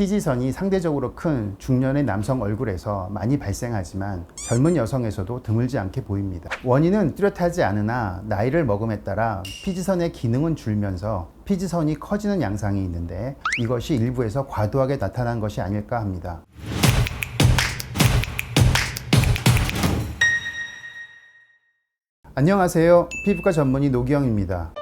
피지선이 상대적으로 큰 중년의 남성 얼굴에서 많이 발생하지만 젊은 여성에서도 드물지 않게 보입니다. 원인은 뚜렷하지 않으나 나이를 먹음에 따라 피지선의 기능은 줄면서 피지선이 커지는 양상이 있는데 이것이 일부에서 과도하게 나타난 것이 아닐까 합니다. 안녕하세요. 피부과 전문의 노기영입니다.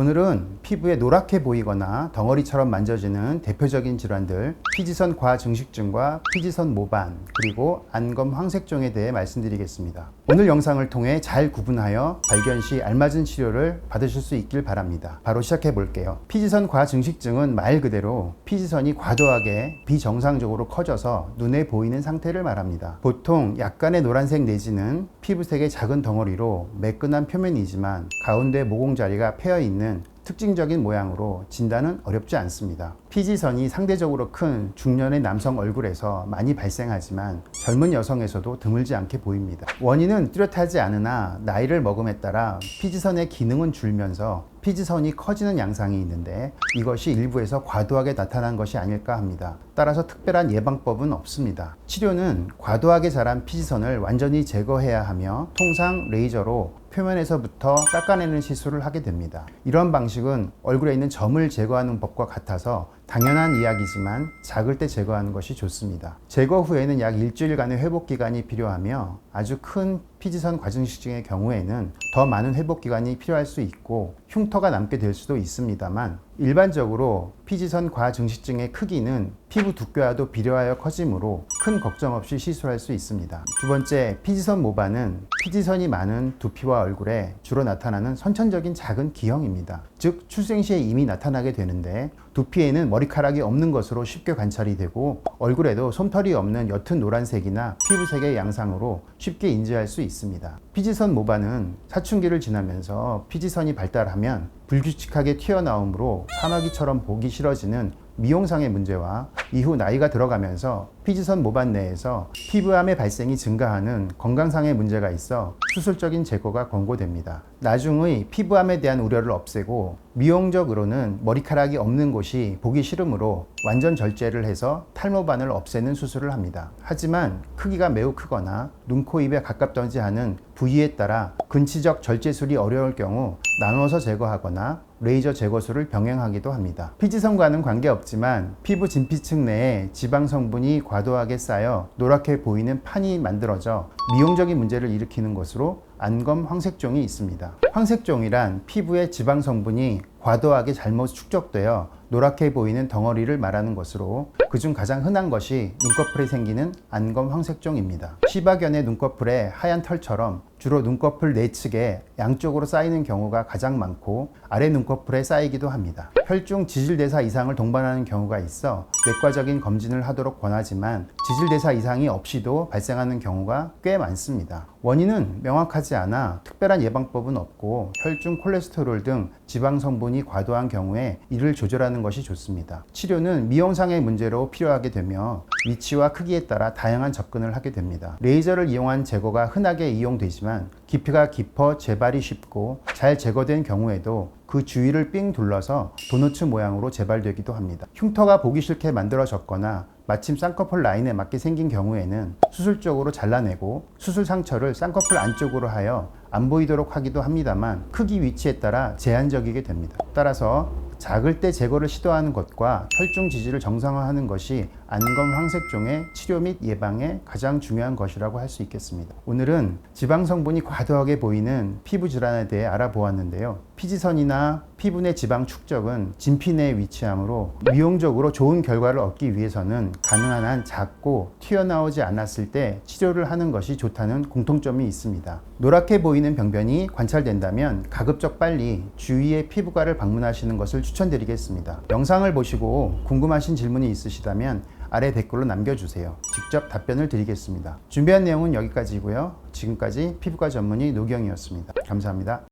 오늘은 피부에 노랗게 보이거나 덩어리처럼 만져지는 대표적인 질환들 피지선 과증식증과 피지선 모반 그리고 안검 황색종에 대해 말씀드리겠습니다. 오늘 영상을 통해 잘 구분하여 발견 시 알맞은 치료를 받으실 수 있길 바랍니다. 바로 시작해 볼게요. 피지선 과증식증은 말 그대로 피지선이 과도하게 비정상적으로 커져서 눈에 보이는 상태를 말합니다. 보통 약간의 노란색 내지는 피부색의 작은 덩어리로 매끈한 표면이지만 가운데 모공 자리가 패여 있는 특징적인 모양으로 진단은 어렵지 않습니다. 피지선이 상대적으로 큰 중년의 남성 얼굴에서 많이 발생하지만 젊은 여성에서도 드물지 않게 보입니다. 원인은 뚜렷하지 않으나 나이를 먹음에 따라 피지선의 기능은 줄면서 피지선이 커지는 양상이 있는데 이것이 일부에서 과도하게 나타난 것이 아닐까 합니다. 따라서 특별한 예방법은 없습니다. 치료는 과도하게 자란 피지선을 완전히 제거해야 하며 통상 레이저로 표면에서부터 깎아내는 시술을 하게 됩니다. 이런 방식은 얼굴에 있는 점을 제거하는 법과 같아서 당연한 이야기지만 작을 때 제거하는 것이 좋습니다. 제거 후에는 약 일주일간의 회복 기간이 필요하며 아주 큰 피지선 과증식증의 경우에는 더 많은 회복 기간이 필요할 수 있고 흉터가 남게 될 수도 있습니다만 일반적으로 피지선 과증식증의 크기는 피부 두께와도 비례하여 커지므로 큰 걱정 없이 시술할 수 있습니다. 두 번째, 피지선 모반은 피지선이 많은 두피와 얼굴에 주로 나타나는 선천적인 작은 기형입니다. 즉 출생 시에 이미 나타나게 되는데 두피에는 머리카락이 없는 것으로 쉽게 관찰이 되고 얼굴에도 솜털이 없는 옅은 노란색이나 피부색의 양상으로 쉽게 인지할 수 있습니다. 피지선 모반은 사춘기를 지나면서 피지선이 발달하면 불규칙하게 튀어나오므로 사마귀처럼 보기 싫어지는 미용상의 문제와 이후 나이가 들어가면서 피지선 모반 내에서 피부암의 발생이 증가하는 건강상의 문제가 있어 수술적인 제거가 권고됩니다. 나중의 피부암에 대한 우려를 없애고 미용적으로는 머리카락이 없는 곳이 보기 싫으므로 완전 절제를 해서 탈모반을 없애는 수술을 합니다. 하지만 크기가 매우 크거나 눈, 코, 입에 가깝던지 하는 부위에 따라 근치적 절제술이 어려울 경우 나누어서 제거하거나 레이저 제거술을 병행하기도 합니다. 피지선과는 관계없지만 피부 진피층 내에 지방 성분이 과도하게 쌓여 노랗게 보이는 판이 만들어져 미용적인 문제를 일으키는 것으로 안검 황색종이 있습니다. 황색종이란 피부의 지방 성분이 과도하게 잘못 축적되어 노랗게 보이는 덩어리를 말하는 것으로 그중 가장 흔한 것이 눈꺼풀에 생기는 안검 황색종입니다. 시바견의 눈꺼풀에 하얀 털처럼 주로 눈꺼풀 내측에 양쪽으로 쌓이는 경우가 가장 많고 아래 눈꺼풀에 쌓이기도 합니다. 혈중 지질대사 이상을 동반하는 경우가 있어 내과적인 검진을 하도록 권하지만 지질대사 이상이 없이도 발생하는 경우가 꽤 많습니다. 원인은 명확하지 않아 특별한 예방법은 없고 혈중 콜레스테롤 등 지방 성분이 과도한 경우에 이를 조절하는 것이 좋습니다. 치료는 미용상의 문제로 필요하게 되며 위치와 크기에 따라 다양한 접근을 하게 됩니다. 레이저를 이용한 제거가 흔하게 이용되지만 깊이가 깊어 재발이 쉽고 잘 제거된 경우에도 그 주위를 삥 둘러서 도너츠 모양으로 재발되기도 합니다. 흉터가 보기 싫게 만들어졌거나 마침 쌍꺼풀 라인에 맞게 생긴 경우에는 수술적으로 잘라내고 수술 상처를 쌍꺼풀 안쪽으로 하여 안 보이도록 하기도 합니다만 크기 위치에 따라 제한적이게 됩니다. 따라서 작을 때 제거를 시도하는 것과 혈중 지질을 정상화하는 것이 안검 황색종의 치료 및 예방에 가장 중요한 것이라고 할 수 있겠습니다. 오늘은 지방 성분이 과도하게 보이는 피부 질환에 대해 알아보았는데요. 피지선이나 피부 내 지방 축적은 진피 내에 위치하므로 미용적으로 좋은 결과를 얻기 위해서는 가능한 한 작고 튀어나오지 않았을 때 치료를 하는 것이 좋다는 공통점이 있습니다. 노랗게 보이는 병변이 관찰된다면 가급적 빨리 주위의 피부과를 방문하시는 것을 추천드리겠습니다. 영상을 보시고 궁금하신 질문이 있으시다면 아래 댓글로 남겨주세요. 직접 답변을 드리겠습니다. 준비한 내용은 여기까지고요. 지금까지 피부과 전문의 노경이었습니다. 감사합니다.